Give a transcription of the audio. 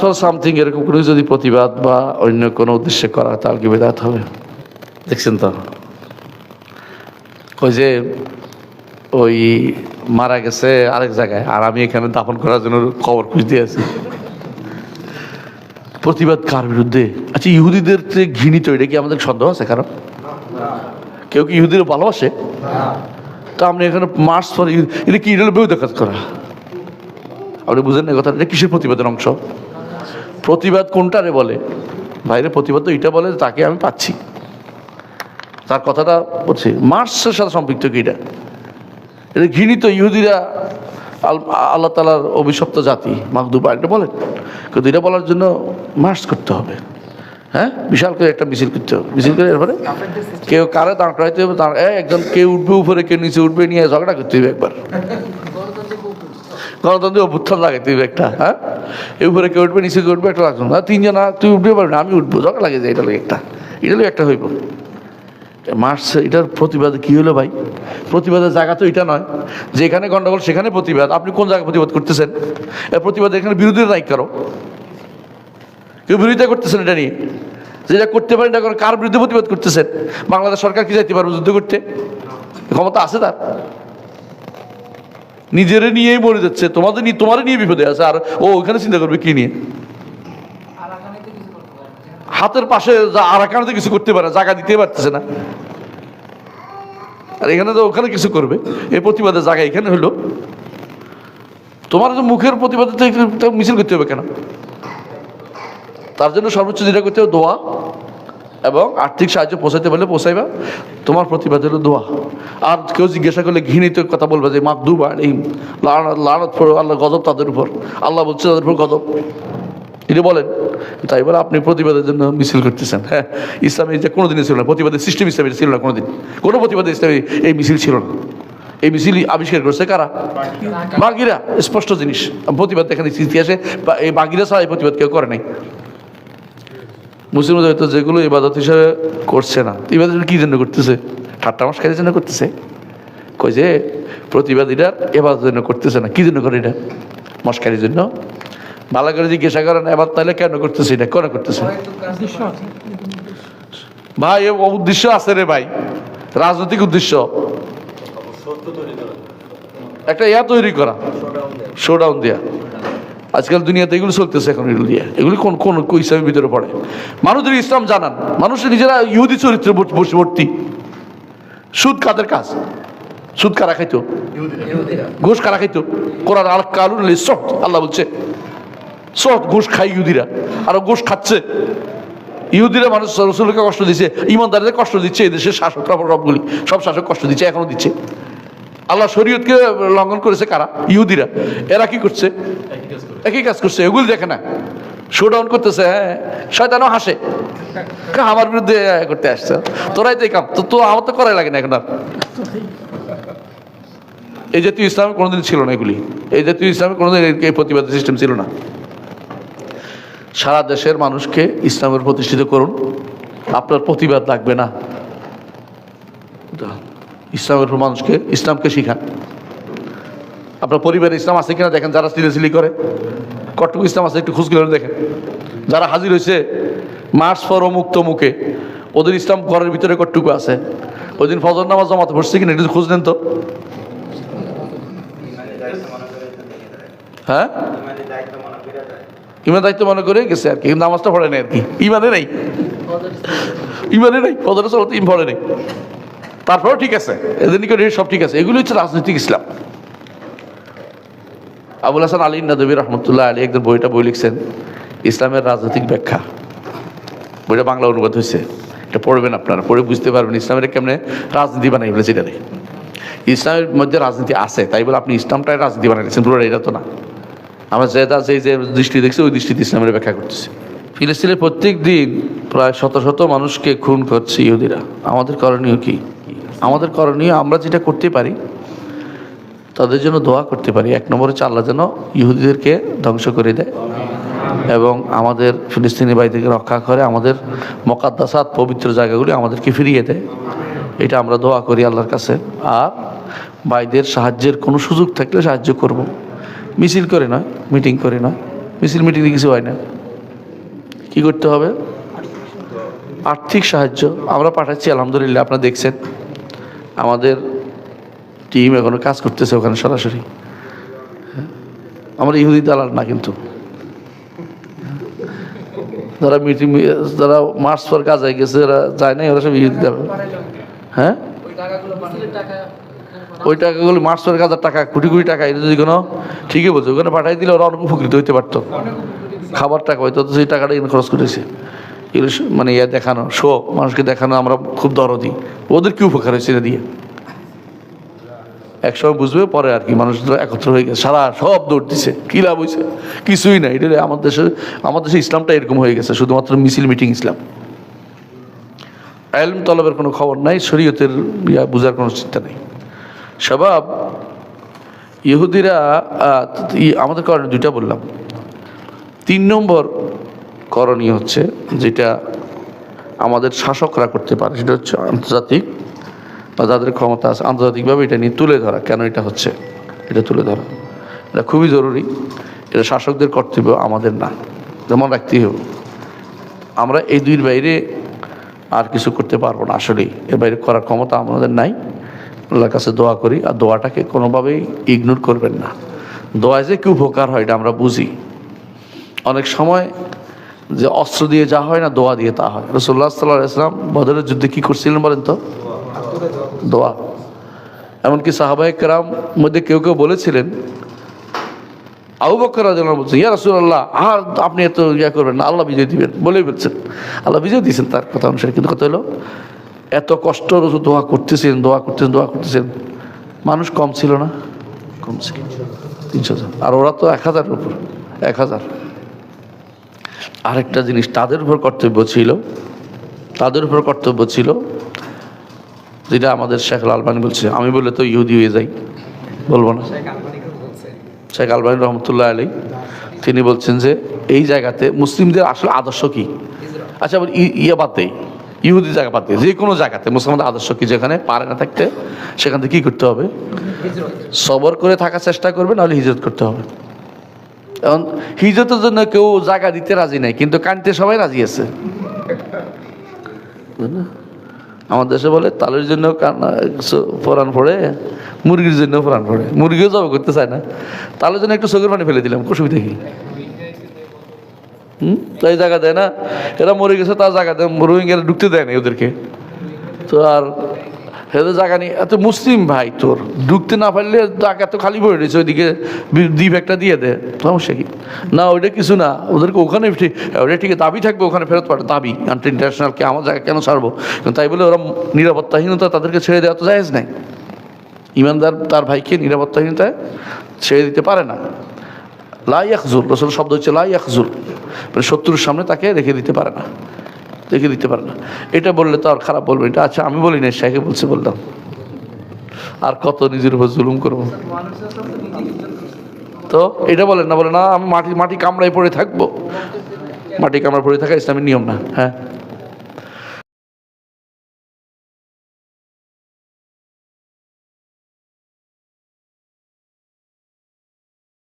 For something এরকম কোনো যদি প্রতিবাদ বা অন্য কোনো উদ্দেশ্যে করা, তাহলে কি বেদাত হবে? দেখছেন তো? ওই যে ওই মারা গেছে আরেক জায়গায়, আর আমি এখানে দাফন করার জন্য খবর খুঁজতে আছি। প্রতিবাদ কার বিরুদ্ধে? আচ্ছা ইহুদিদের যে ঘৃণিত, এটা কি আমাদের সন্দেহ আছে কারণ কেউ কি ইহুদির ভালোবাসে? তো আপনি এখানে মার্চ ফর এটা কি, এটা বেউ কাজ করা? আপনি বুঝেন না কথা এটা কিসের প্রতিবাদের অংশ? প্রতিবাদ কোনটারে বলে? বাইরে প্রতিবাদ তো এটা বলে তাকে আমি পাচ্ছি। তার কথাটা বলছি মার্চের সাথে সম্পৃক্ত কি এটা? এটা ঘৃণিত ইহুদিরা, আল- আল্লাহ তালার অভিশপ্ত জাতি, মাকদুবা এটা বলেন। কিন্তু এটা বলার জন্য মার্চ করতে হবে। হ্যাঁ? বিশাল করে একটা মিছিল করতে হবে। মিছিল করে এরপরে কেউ কারে দাঁড় করাইতে হবে একজন কেউ উঠবে উপরে, কেউ নিচে উঠবে, নিয়ে ঝগড়া করতে হবে একবার। গণতন্ত্র অভ্যুত্থান লাগে, তুই একটা হ্যাঁ? এই উপরে কেউ উঠবে, নিচে কেউ উঠবে, একটা লাগবে না। তিনজন তুই উঠবে, পারবি না, আমি উঠবো ঝগড়া লাগে যে এটা লাগে একটা। এটা লাগে একটা হইব। মার্চ এটার প্রতিবাদ কি হলো ভাই? প্রতিবাদের জায়গা তো এটা নয়। যেখানে গন্ডগোল সেখানে প্রতিবাদ। আপনি কোন জায়গায় প্রতিবাদ করতেছেন? প্রতিবাদ এখানে বিরোধীরা নাই কারও? কেউ বিরোধিতা করতেছেন এটা নিয়ে? যেটা করতে পারেন, এটা কার বিরুদ্ধে প্রতিবাদ করতেছেন? বাংলাদেশ সরকার কি যাইতে পারবে যুদ্ধ করতে? ক্ষমতা আছে তার। নিজেরে নিয়েই মরে যাচ্ছে, তোমাদের নিয়ে তোমারই নিয়ে বিপদে আছে, আর ও ওখানে চিন্তা করবে কি নিয়ে? হাতের পাশে আরাকানাতে কিছু করতে পারে, জায়গা দিতে পারতেছে না। আর এখানে তো ওখানে কিছু করবে, এই প্রতিবাদের জায়গা এখানে হলো। তোমার যে মুখের প্রতিবাদে তো মিছিল করতে হবে কেন? তার জন্য সর্বোচ্চ যেটা করতে হবে, দোয়া। এবং আর্থিক সাহায্য পৌঁছাইতে পারলে পৌঁছাইবা। তোমার প্রতিবাদ হলো দোয়া। আর কেউ জিজ্ঞাসা করলে ঘৃণিত কথা বলবে যে মাক দুবার, এই আল্লাহ গজব তাদের উপর। আল্লাহ বলছে তাদের উপর গজব। এটা বলেন, তাই এবার আপনি প্রতিবাদের জন্য মিছিল করতেছেন। হ্যাঁ ইসলামে যে কোনো কোনোদিনই ছিল না। প্রতিবাদের সিস্টেম ইসলামে ছিল না কোনোদিন। কোনো প্রতিবাদে ইসলামে এই মিছিল ছিল না। এই মিছিল আবিষ্কার করছে কারা? বাগিরা। স্পষ্ট জিনিস। প্রতিবাদ এখানে ইতিহাসে এই বাগিরা ছাড়া এই প্রতিবাদ কেউ করে নাই। মুসলিমদের হয়তো যেগুলো ইবাদত হিসাবে করছে না ইবাদত কি জন্য করতেছে? ঠাট্টা মাসকারির জন্য করতেছে? কই যে প্রতিবাদীরা এবাদতের জন্য করতেছে না কি জন্য করে এটা? মস্কারির জন্য? ভালো করে জিজ্ঞাসা করেন এবার তাহলে কেন করতেছে এটা? কেন করতেছে? ভাই উদ্দেশ্য আছে রে ভাই রাজনৈতিক উদ্দেশ্য। একটা ইয়া তৈরি করা শোডাউন দেয়া। আজকাল দুনিয়াতে এগুলো চলতেছে এখন এগুলো দিয়ে। এগুলি কোন কোন ইসলামের ভিতরে পড়ে? মানুষদের ইসলাম জানান, মানুষের নিজেরা ইহুদি চরিত্রে বশবর্তী সুদ কাদের কাজ? সুদ কারা খাইতো? ঘুষ কারা খাইতো? কোরআন আল কালুন সট আল্লাহ বলছে সট ঘুষ খাই ইহুদিরা, আর ঘুষ খাচ্ছে। ইহুদিরা মানুষ রসুলকে কষ্ট দিচ্ছে ইমানদারদের কষ্ট দিচ্ছে, এই দেশের শাসকরা সবগুলি সব শাসক কষ্ট দিচ্ছে, এখনও দিচ্ছে। আল্লাহ শরীয়তকে লঙ্ঘন করেছে কারা? ইহুদিরা। এরা কি করছে? একই কাজ করছে, এগুলি দেখে না। শোডাউন করতেছে হ্যাঁ শয়তানও হাসে। আমার বিরুদ্ধে করতে আসছে? তোরাই তো কাম, তো তো আমার তো করাই লাগে না এখন আর। এই জাতীয় ইসলামে কোনোদিন ছিল না এগুলি। এই জাতীয় ইসলামে কোনোদিন এই প্রতিবাদ সিস্টেম ছিল না। সারা দেশের মানুষকে ইসলামের প্রতিষ্ঠিত করুন। আপনার প্রতিবাদ লাগবে না। ইসলামের মানুষকে, ইসলামকে শিখান। আপনার পরিবারে ইসলাম আছে কিনা দেখেন, যারা সিলেসিলি করে। কটুকু ইসলাম আছে, একটু খুঁজগুলো দেখেন। যারা হাজির হয়েছে মার্চ ফর মুক্ত মুখে ওদের ইসলাম ঘরের ভিতরে কটুকু আছে। ওই দিন ফজর নামাজ জমাতে পড়ছে কিনা, একটু খোঁজ নেন তো। হ্যাঁ? ইমান দায়িত্ব মনে করে গেছে আর কি নামাজটা পড়ে নাই আর কি। ইমানে নাই। ইমানে নাই, ফজরের চলতে ইম পড়ে নাই। তারপরেও ঠিক আছে এদের নিকট সব ঠিক আছে। এগুলো হচ্ছে রাজনৈতিক ইসলাম। আবুল হাসান আলী নদবী রহমতুল্লাহ আলী একজন বইটা বই লিখছেন, ইসলামের রাজনৈতিক ব্যাখ্যা। বইটা বাংলা অনুবাদ হয়েছে। এটা পড়বেন আপনারা, পড়ে বুঝতে পারবেন ইসলামের কেমনে রাজনীতি বানাই ফেলেছে এটারে ইসলামের মধ্যে রাজনীতি আছে, তাই বলে আপনি ইসলামটাই রাজনীতি বানাইছেন পুরো এটা তো না। আমরা যেটা যে যে দৃষ্টি দেখছি, ওই দৃষ্টিতে ইসলামের ব্যাখ্যা করতেছি। ফিলিস্তিনের প্রত্যেক দিন প্রায় শত শত মানুষকে খুন করছে ইহুদিরা। আমাদের করণীয় কি? আমাদের করণীয় আমরা যেটা করতে পারি তাদের জন্য দোয়া করতে পারি। এক নম্বরে হচ্ছে আল্লাহ যেন ইহুদিদেরকে ধ্বংস করে দেয় এবং আমাদের ফিলিস্তিনি বাড়িতে রক্ষা করে, আমাদের মকাদ্দাসাত পবিত্র জায়গাগুলি আমাদেরকে ফিরিয়ে দেয়। এটা আমরা দোয়া করি আল্লাহর কাছে। আর ভাইদের সাহায্যের কোনো সুযোগ থাকলে সাহায্য করব। মিছিল করে নয়, মিটিং করে নয়। মিছিল মিটিং কিছু হয় না। কি করতে হবে? আর্থিক সাহায্য। আমরা পাঠাচ্ছি, আলহামদুলিল্লাহ, আপনারা দেখছেন। আমাদের টিম এখনও কাজ করতেছে ওখানে সরাসরি? আমরা ইহুদি দালাল না কিন্তু। যারা মিটিং যারা মার্চ পর কাজে গেছে ওরা যায় নাই, ওরা সব ইহুদি দালাল। হ্যাঁ? ওই টাকাগুলো মার্চ পর হাজার টাকা, কোটি কোটি টাকা, এটা যদি কোনো ঠিকই বলছে, ওখানে পাঠাই দিলে ওরা অনেক উপকৃত হইতে পারতো। খাবার টাকা হয়তো সেই টাকাটা এখানে খরচ করেছে। এগুলো মানে ইয়ে দেখানো শো মানুষকে দেখানো, আমরা খুব দরদি। ওদের কি উপকার হয়েছে এটা দিয়ে? একসময় বুঝবে, পরে আর কি মানুষ একত্র হয়ে গেছে। সারা সব দৌড় দিছে। কী লাভ হয়েছে কিছুই না এটা আমার দেশে আমার দেশে ইসলামটা এরকম হয়ে গেছে, শুধুমাত্র মিছিল, মিটিং, ইসলাম। এলম তলবের কোনো খবর নাই, শরীয়তের ইয়া বোঝার কোনো চিন্তা নেই। স্বভাব ইহুদিরা আমাদের করণীয় দুইটা বললাম। তিন নম্বর করণীয় হচ্ছে, যেটা আমাদের শাসকরা করতে পারে, সেটা হচ্ছে আন্তর্জাতিক বা যাদের ক্ষমতা আছে, আন্তর্জাতিকভাবে এটা নিয়ে তুলে ধরা, কেন এটা হচ্ছে? এটা তুলে ধরা। এটা খুবই জরুরি। এটা শাসকদের কর্তব্য, আমাদের না। যেমন রাখতেই হবে। আমরা এই দুইয়ের বাইরে আর কিছু করতে পারব না, আসলেই। এর বাইরে করার ক্ষমতা আমাদের নাই। আল্লাহর কাছে দোয়া করি, আর দোয়াটাকে কোনোভাবেই ইগনোর করবেন না। দোয়ায় যে কি উপকার হয়, এটা আমরা বুঝি। অনেক সময় যে অস্ত্র দিয়ে যা হয় না, দোয়া দিয়ে তা হয়। রসুল্লাহ সাল্লাহ ইসলাম বদরের যুদ্ধে কী করছিলেন বলেন তো? দোয়া। এমনকি সাহাবাহিক রাম মধ্যে কেউ কেউ বলেছিলেন, আবু বকর বলছেন, ইয়া রাসূলুল্লাহ, আর আপনি এত ইয়া করবেন না, আল্লাহ বিজয় দিবেন। বলেই বলছেন আল্লাহ বিজয় দিয়েছেন তার কথা অনুসারে। কিন্তু কথা হলো, এত কষ্ট দোয়া করতেছেন দোয়া করতেছেন দোয়া করতেছেন। মানুষ কম ছিল না? কম ছিল। তিনশো জন। আর ওরা তো এক হাজারের উপর। এক হাজার। আরেকটা জিনিস, তাদের উপর কর্তব্য ছিল, তাদের উপর কর্তব্য ছিল যেটা আমাদের শেখ আলবানি বলছে। আমি বললে তো ইহুদি হয়ে যাই। বলব না। শেখ আলবানী রহমতুল্লাহ আলী তিনি বলছেন যে এই জায়গাতে মুসলিমদের আসলে আদর্শ কি? আচ্ছা বলি ইয়ে বাদ ইহুদি জায়গা বাদ যে কোনো জায়গাতে মুসলমানদের আদর্শ কি? যেখানে পারে না থাকতে সেখান থেকে কী করতে হবে? সবর করে থাকার চেষ্টা করবে নাহলে হিজরত করতে হবে। এখন হিজরতের জন্য কেউ জায়গা দিতে রাজি নাই কিন্তু কানতে সবাই রাজি আছে? আমার দেশে বলে, তালের জন্য ফোরান পড়ে মুরগির জন্য ফোরান পড়ে মুরগিও জব করতে চায় না। তালের জন্য একটু চোখের পানি ফেলে দিলাম অসুবিধা কি? হুম? তাই জায়গা দেয় না। এরা মরে গেছে, তার জায়গা দেয় রোহিঙ্গারা ঢুকতে দেয় না ওদেরকে তো আর হেদের জায়গা নেই। এত মুসলিম ভাই তোর। ঢুকতে না পারলে জায়গা তো খালি পড়ে রয়েছে, ওইদিকে দ্বীপ একটা দিয়ে দে। সমস্যা কি? না, ওইটা কিছু না। ওদেরকে ওখানে ওটা ঠিক দাবি থাকবে ওখানে, ফেরত পাঠাবে। দাবি ইন্টারন্যাশনালকে আমার জায়গা কেন ছাড়বো? তাই বলে ওরা নিরাপত্তাহীনতা তাদেরকে ছেড়ে দেওয়া তো জায়েজ নাই। ইমানদার তার ভাইকে নিরাপত্তাহীনতায় ছেড়ে দিতে পারে না। লাই ইয়াকজুল রসুল শব্দ হচ্ছে লাই ইয়াকজুল মানে শত্রুর সামনে তাকে রেখে দিতে পারে না। রেখে দিতে পারে না। এটা বললে তো আর খারাপ বলবে এটা আচ্ছা আমি বলি না শেখে বলছে বললাম। আর কত নিজের উপর জুলুম করব। তো এটা বলেন না, বলে না, আমি মাটি মাটি কামড়ায় পড়ে থাকব। মাটি কামড়ায় পড়ে থাকা ইসলামের নিয়ম না হ্যাঁ।